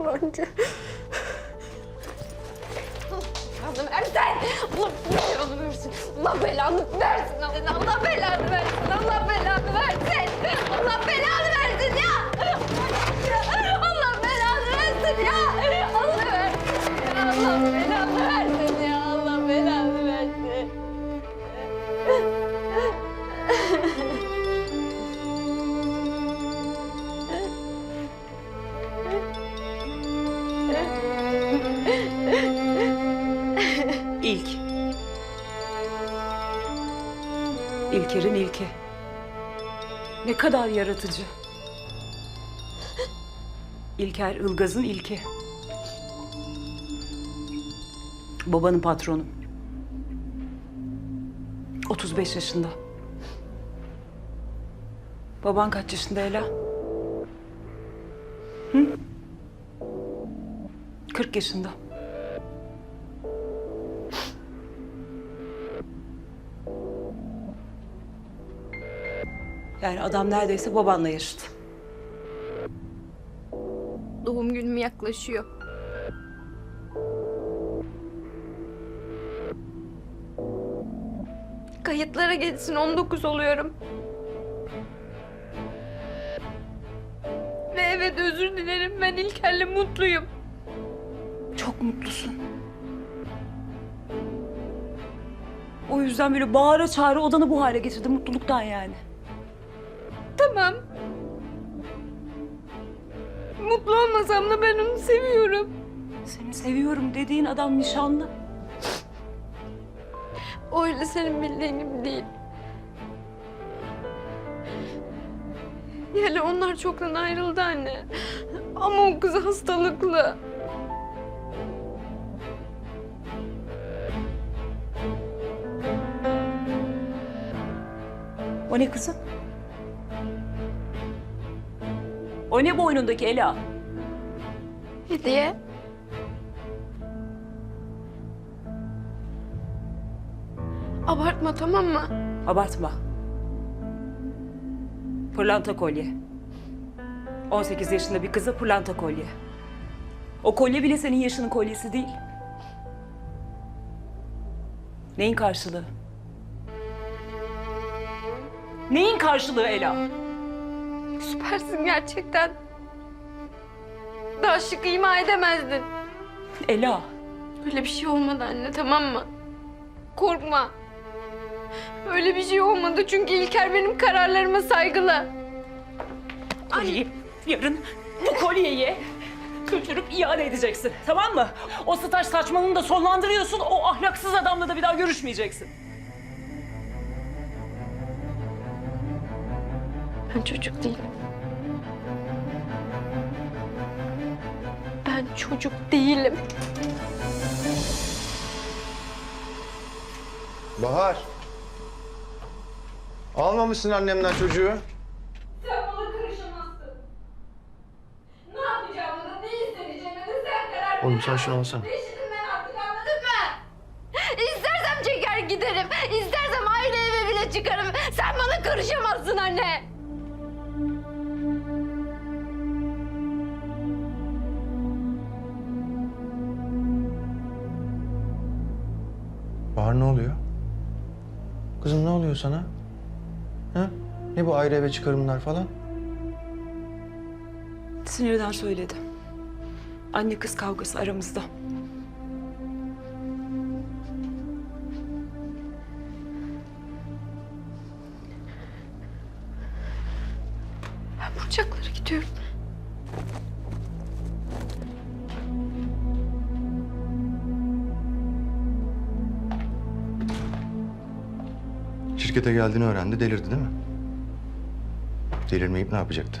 Yalancı. Belanı versen. Allah belanı versin. Allah belanı versin. Allah belanı versin. Allah belanı versin. Allah belanı versin ya. İlk. İlker'in ilki. Ne kadar yaratıcı. İlker Ilgaz'ın ilki. Babanın patronu. 35 yaşında. Baban kaç yaşında Ela? Hı? 40 yaşında. Yani adam neredeyse babanla yaşıt. Doğum günüm yaklaşıyor. Kayıtlara geçsin 19 oluyorum. Ve evet özür dilerim ben İlker'le mutluyum. Çok mutlusun. O yüzden böyle bağıra çağıra odanı bu hale getirdi mutluluktan yani. Mutlu olmasam da ben onu seviyorum. Seni seviyorum dediğin adam nişanlı. O öyle senin bildiğin gibi değil. Yani onlar çoktan ayrıldı anne. Ama o kız hastalıklı. O ne kızım? O ne boynundaki Ela? Hediye. Abartma tamam mı? Abartma. Pırlanta kolye. 18 yaşında bir kıza pırlanta kolye. O kolye bile senin yaşının kolyesi değil. Neyin karşılığı? Neyin karşılığı Ela? Süpersin gerçekten. Daha şık ima edemezdin. Ela, Öyle bir şey olmadı anne tamam mı? Korkma. Öyle bir şey olmadı çünkü İlker benim kararlarıma saygılı. kolyeyi yarın bu kolyeyi götürüp iade edeceksin. Tamam mı? O staj saçmalığını da sonlandırıyorsun. O ahlaksız adamla da bir daha görüşmeyeceksin. Ben çocuk değilim. Ben çocuk değilim. Bahar. Almamışsın annemden çocuğu. Sen bana karışamazsın. Ne yapacağımı da ne isteyeceğimi de sen karar ver. Oğlum sen şunu alsana. Değiştim ben artık anladın mı? İstersem çeker giderim. İstersem aile eve bile çıkarım. Sen bana karışamazsın anne. Bahar ne oluyor? Kızım ne oluyor sana? Ha? Ne bu ayrı eve çıkarımlar falan? Sinirden söyledi. Anne kız kavgası aramızda. Ben Burçaklara gidiyorum. Şirkete geldiğini öğrendi, delirdi değil mi? Delirmeyip ne yapacaktı?